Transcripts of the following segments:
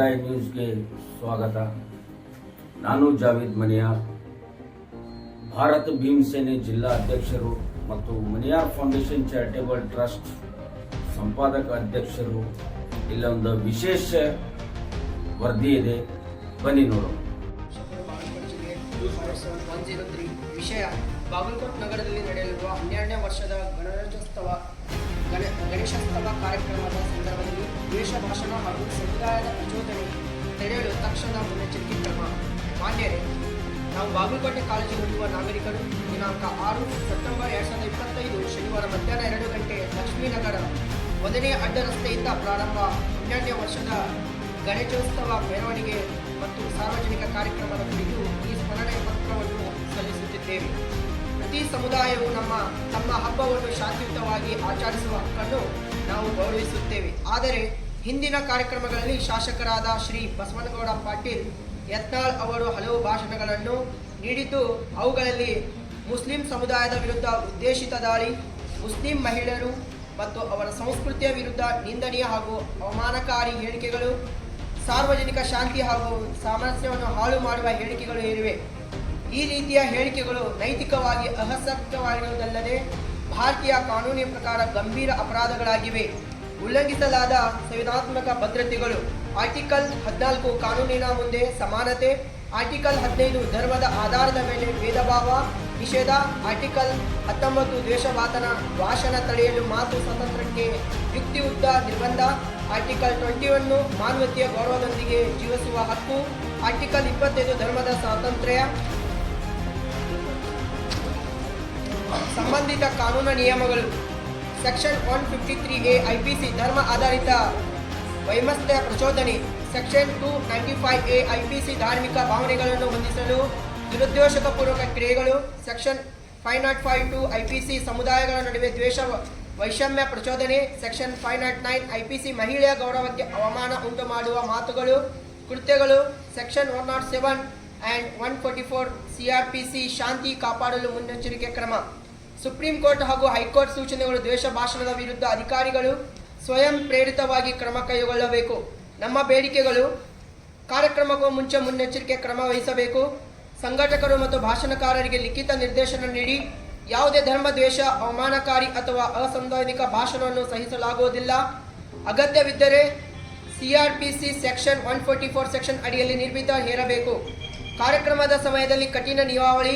I ನ್ಯೂಸ್ಗೆ ಸ್ವಾಗತ. ನಾನು ಜಾವೇದ್ ಮನಿಯಾರ್ ಭಾರತ ಭೀಮಸೇನೆ ಜಿಲ್ಲಾ ಅಧ್ಯಕ್ಷರು ಮತ್ತು ಮನಿಯಾರ್ ಫೌಂಡೇಶನ್ ಚಾರಿಟೇಬಲ್ ಟ್ರಸ್ಟ್ ಸಂಪಾದಕ ಅಧ್ಯಕ್ಷರು. ಇಲ್ಲೊಂದು ವಿಶೇಷ ವರದಿ ಇದೆ. ಬನ್ನಿ ನೋಡೋಣ. ವಿಷಯ. ಬಾಗಲಕೋಟ್ ನಗರದಲ್ಲಿ ನಡೆಯಲಿರುವ ಹನ್ನೆರಡನೇ ವರ್ಷದ ಗಣರಾಜ್ಯೋತ್ಸವ, ಗಣ, ಗಣೇಶೋತ್ಸವ ಕಾರ್ಯಕ್ರಮದ ಸಂದರ್ಭದಲ್ಲಿ ದ್ವೇಷ ಭಾಷಣ ಹಾಗೂ ಸಮುದಾಯದ ಪ್ರಚೋದನೆ ತೆರೆಯಲು ತಕ್ಷಣ ಮುನ್ನೆಚ್ಚರಿಕೆ ಕ್ರಮ. ಮಾನ್ಯರೇ ನಾವು ಬಾಗಲಕೋಟೆ ಕಾಲೇಜಿನಲ್ಲಿರುವ ನಾಗರಿಕರು, ದಿನಾಂಕ ಆರು ಸೆಪ್ಟೆಂಬರ್ ಎರಡು ಸಾವಿರದ ಇಪ್ಪತ್ತೈದು ಶನಿವಾರ ಮಧ್ಯಾಹ್ನ ಎರಡು ಗಂಟೆ ಲಕ್ಷ್ಮೀನಗರ ಒಂದನೇ ಅಡ್ಡ ರಸ್ತೆಯಿಂದ ಪ್ರಾರಂಭ. ಹನ್ನೆರಡನೇ ವರ್ಷದ ಗಣೇಶೋತ್ಸವ ಮೆರವಣಿಗೆ ಮತ್ತು ಸಾರ್ವಜನಿಕ ಕಾರ್ಯಕ್ರಮದ ಕುರಿತು ಈ ಸ್ಮರಣೆ ಪತ್ರವನ್ನು ಸಲ್ಲಿಸುತ್ತಿದ್ದೇವೆ. ಪ್ರತಿ ಸಮುದಾಯವು ನಮ್ಮ ತಮ್ಮ ಹಬ್ಬವನ್ನು ಶಾಂತಿಯುತವಾಗಿ ಆಚರಿಸುವ ಹಕ್ಕನ್ನು ನಾವು ಗೌರವಿಸುತ್ತೇವೆ. ಆದರೆ, ಹಿಂದಿನ ಕಾರ್ಯಕ್ರಮಗಳಲ್ಲಿ ಶಾಸಕರಾದ ಶ್ರೀ ಬಸವನಗೌಡ ಪಾಟೀಲ್, ಯತ್ನಾಳ್ ಅವರು ಹಲವು ಭಾಷಣಗಳನ್ನು ನೀಡಿದ್ದು, ಅವುಗಳಲ್ಲಿ ಮುಸ್ಲಿಂ ಸಮುದಾಯದ ವಿರುದ್ಧ ಉದ್ದೇಶಿತ ದಾಳಿ, ಮುಸ್ಲಿಂ ಮಹಿಳೆಯರು ಮತ್ತು ಅವರ ಸಂಸ್ಕೃತಿಯ ವಿರುದ್ಧ ನಿಂದನೀಯ ಹಾಗೂ ಅವಮಾನಕಾರಿ ಹೇಳಿಕೆಗಳು, ಸಾರ್ವಜನಿಕ ಶಾಂತಿ ಹಾಗೂ ಸಾಮರಸ್ಯವನ್ನು ಹಾಳು ಮಾಡುವ ಹೇಳಿಕೆಗಳು ಇರಿವೆ. ಈ ರೀತಿಯ ಹೇಳಿಕೆಗಳು ನೈತಿಕವಾಗಿ ಅಸಕ್ತವಾಗಿರುವುದಲ್ಲದೆ ಭಾರತೀಯ ಕಾನೂನಿನ ಪ್ರಕಾರ ಗಂಭೀರ ಅಪರಾಧಗಳಾಗಿವೆ. ಉಲ್ಲಂಘಿಸಲಾದ ಸಂವಿಧಾನಾತ್ಮಕ ಭದ್ರತೆಗಳು ಆರ್ಟಿಕಲ್ ಹದಿನಾಲ್ಕು ಕಾನೂನಿನ ಮುಂದೆ ಸಮಾನತೆ, ಆರ್ಟಿಕಲ್ ಹದಿನೈದು ಧರ್ಮದ ಆಧಾರದ ಮೇಲೆ ಭೇದಭಾವ, ನಿಷೇಧ, ಆರ್ಟಿಕಲ್ ಹತ್ತೊಂಬತ್ತು ದ್ವೇಷವಾತನ ಭಾಷಣ ತಡೆಯಲು ಮಾತು ಸ್ವಾತಂತ್ರ್ಯಕ್ಕೆ ಯುಕ್ತಿಯುಕ್ತ ನಿರ್ಬಂಧ, ಆರ್ಟಿಕಲ್ ಟ್ವೆಂಟಿ ಒನ್ನು ಮಾನವತೆಯ ಗೌರವದೊಂದಿಗೆ ಜೀವಿಸುವ ಹಕ್ಕು, ಆರ್ಟಿಕಲ್ ಇಪ್ಪತ್ತೈದು ಧರ್ಮದ ಸ್ವಾತಂತ್ರ್ಯ ಸಂಬಂಧಿತ ಕಾನೂನು ನಿಯಮಗಳು. Section one fifty three A I P C ಧರ್ಮ ಆಧಾರಿತ ವೈಮಸ್ತ್ಯ ಪ್ರಚೋದನೆ. Section two ninety five A I P C ಧಾರ್ಮಿಕ ಭಾವನೆಗಳನ್ನು ಹೊಂದಿಸಲು ದುರುದ್ದೇಶಕಪೂರ್ವಕ ಕ್ರಿಯೆಗಳು. Section five nought five two I P C ಸಮುದಾಯಗಳ ನಡುವೆ ದ್ವೇಷ, ವೈಷಮ್ಯ ಪ್ರಚೋದನೆ. Section five nought nine I P C ಮಹಿಳೆಯ ಗೌರವಕ್ಕೆ ಅವಮಾನ ಉಂಟು ಮಾಡುವ ಮಾತುಗಳು, ಕೃತ್ಯಗಳು. Section one nought seven and one forty four C R P C ಶಾಂತಿ ಕಾಪಾಡಲು ಮುನ್ನೆಚ್ಚರಿಕೆ ಕ್ರಮ ಸುಪ್ರೀಂ ಕೋರ್ಟ್ ಹಾಗೂ ಹೈಕೋರ್ಟ್ ಸೂಚನೆಗಳು ದ್ವೇಷ ಭಾಷಣದ ವಿರುದ್ಧ ಅಧಿಕಾರಿಗಳು ಸ್ವಯಂ ಪ್ರೇರಿತವಾಗಿ ಕ್ರಮ ಕೈಗೊಳ್ಳಬೇಕು. ನಮ್ಮ ಬೇಡಿಕೆಗಳು ಕಾರ್ಯಕ್ರಮಕ್ಕೂ ಮುಂಚೆ ಮುನ್ನೆಚ್ಚರಿಕೆ ಕ್ರಮ ವಹಿಸಬೇಕು. ಸಂಘಟಕರು ಮತ್ತು ಭಾಷಣಕಾರರಿಗೆ ಲಿಖಿತ ನಿರ್ದೇಶನ ನೀಡಿ ಯಾವುದೇ ಧರ್ಮ, ದ್ವೇಷ, ಅವಮಾನಕಾರಿ ಅಥವಾ ಅಸಂವಿಧಾನಿಕ ಭಾಷಣವನ್ನು ಸಹಿಸಲಾಗುವುದಿಲ್ಲ. ಅಗತ್ಯವಿದ್ದರೆ CRPC section one forty four section ಅಡಿಯಲ್ಲಿ ನಿರ್ಮಿತ ಹೇರಬೇಕು. ಕಾರ್ಯಕ್ರಮದ ಸಮಯದಲ್ಲಿ ಕಠಿಣ ನಿಯಮಾವಳಿ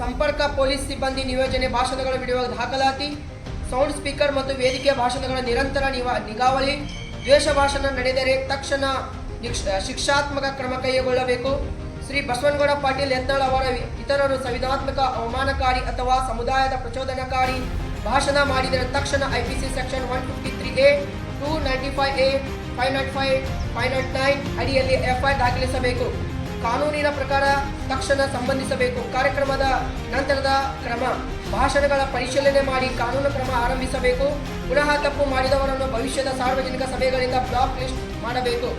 ಸಂಪರ್ಕ ಪೊಲೀಸ್ ಸಿಬ್ಬಂದಿ ನಿಯೋಜನೆ ಭಾಷಣಗಳು ಬಿಡುವ ದಾಖಲಾತಿ, ಸೌಂಡ್ ಸ್ಪೀಕರ್ ಮತ್ತು ವೇದಿಕೆ ಭಾಷಣಗಳ ನಿರಂತರ ನಿಗಾವಳಿ, ದ್ವೇಷ ಭಾಷಣ ನಡೆದರೆ ತಕ್ಷಣ ಶಿಕ್ಷಾತ್ಮಕ ಕ್ರಮ ಕೈಗೊಳ್ಳಬೇಕು. ಶ್ರೀ ಬಸವನಗೌಡ ಪಾಟೀಲ್ ಯತ್ನಾಳ್ ಅವರ ಇತರರು ಸಂವಿಧಾನಾತ್ಮಕ ಅವಮಾನಕಾರಿ ಅಥವಾ ಸಮುದಾಯದ ಪ್ರಚೋದನಕಾರಿ ಭಾಷಣ ಮಾಡಿದರೆ ತಕ್ಷಣ IPC section one fifty three A, two ninety five A, five nought five five nought nine ಅಡಿಯಲ್ಲಿ ಎಫ್ಐಆರ್ ದಾಖಲಿಸಬೇಕು. ಕಾನೂನಿನ ಪ್ರಕಾರ ತಕ್ಷಣ ಸಂಬಂಧಿಸಬೇಕು. ಕಾರ್ಯಕ್ರಮದ ನಂತರದ ಕ್ರಮ, ಭಾಷಣಗಳ ಪರಿಶೀಲನೆ ಮಾಡಿ ಕಾನೂನು ಕ್ರಮ ಆರಂಭಿಸಬೇಕು. ಪುನಃ ತಪ್ಪು ಮಾಡಿದವರನ್ನು ಭವಿಷ್ಯದ ಸಾರ್ವಜನಿಕ ಸಭೆಗಳಿಂದ ಬ್ಲಾಕ್ ಲಿಸ್ಟ್ ಮಾಡಬೇಕು.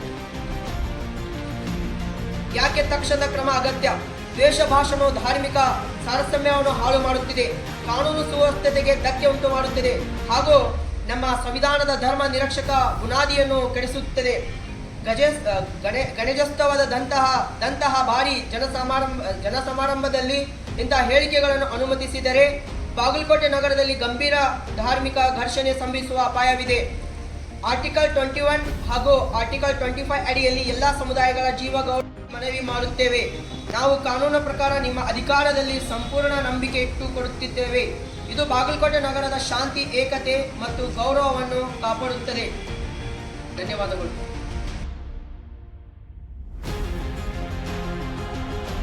ಯಾಕೆ ತಕ್ಷಣ ಕ್ರಮ ಅಗತ್ಯ? ದ್ವೇಷ ಭಾಷಣವು ಧಾರ್ಮಿಕ ಸಾರಸಮ್ಯವನ್ನು ಹಾಳು ಮಾಡುತ್ತಿದೆ. ಕಾನೂನು ಸುವ್ಯವಸ್ಥತೆಗೆ ಧಕ್ಕೆ ಉಂಟು ಮಾಡುತ್ತಿದೆ. ಹಾಗೂ ನಮ್ಮ ಸಂವಿಧಾನದ ಧರ್ಮ ನಿರಕ್ಷಕ ಬುನಾದಿಯನ್ನು ಕೆಡಿಸುತ್ತದೆ. ಗಜ ಗಣೆ ಗಣೇಶೋತ್ಸವದಂತಹ ದಂತಹ ಭಾರಿ ಜನಸಮಾರಂಭ, ಜನಸಮಾರಂಭದಲ್ಲಿ ಇಂತಹ ಹೇಳಿಕೆಗಳನ್ನು ಅನುಮತಿಸಿದರೆ ಬಾಗಲಕೋಟೆ ನಗರದಲ್ಲಿ ಗಂಭೀರ ಧಾರ್ಮಿಕ ಘರ್ಷಣೆ ಸಂಭವಿಸುವ ಅಪಾಯವಿದೆ. ಆರ್ಟಿಕಲ್ ಟ್ವೆಂಟಿ ಒನ್ ಹಾಗೂ ಆರ್ಟಿಕಲ್ ಟ್ವೆಂಟಿ ಫೈವ್ ಅಡಿಯಲ್ಲಿ ಎಲ್ಲ ಸಮುದಾಯಗಳ ಜೀವ ಗೌರವ ಮನವಿ ಮಾಡುತ್ತೇವೆ. ನಾವು ಕಾನೂನು ಪ್ರಕಾರ ನಿಮ್ಮ ಅಧಿಕಾರದಲ್ಲಿ ಸಂಪೂರ್ಣ ನಂಬಿಕೆ ಇಟ್ಟು ಕೊಡುತ್ತಿದ್ದೇವೆ ಇದು ಬಾಗಲಕೋಟೆ ನಗರದ ಶಾಂತಿ, ಏಕತೆ ಮತ್ತು ಗೌರವವನ್ನು ಕಾಪಾಡುತ್ತದೆ. ಧನ್ಯವಾದಗಳು.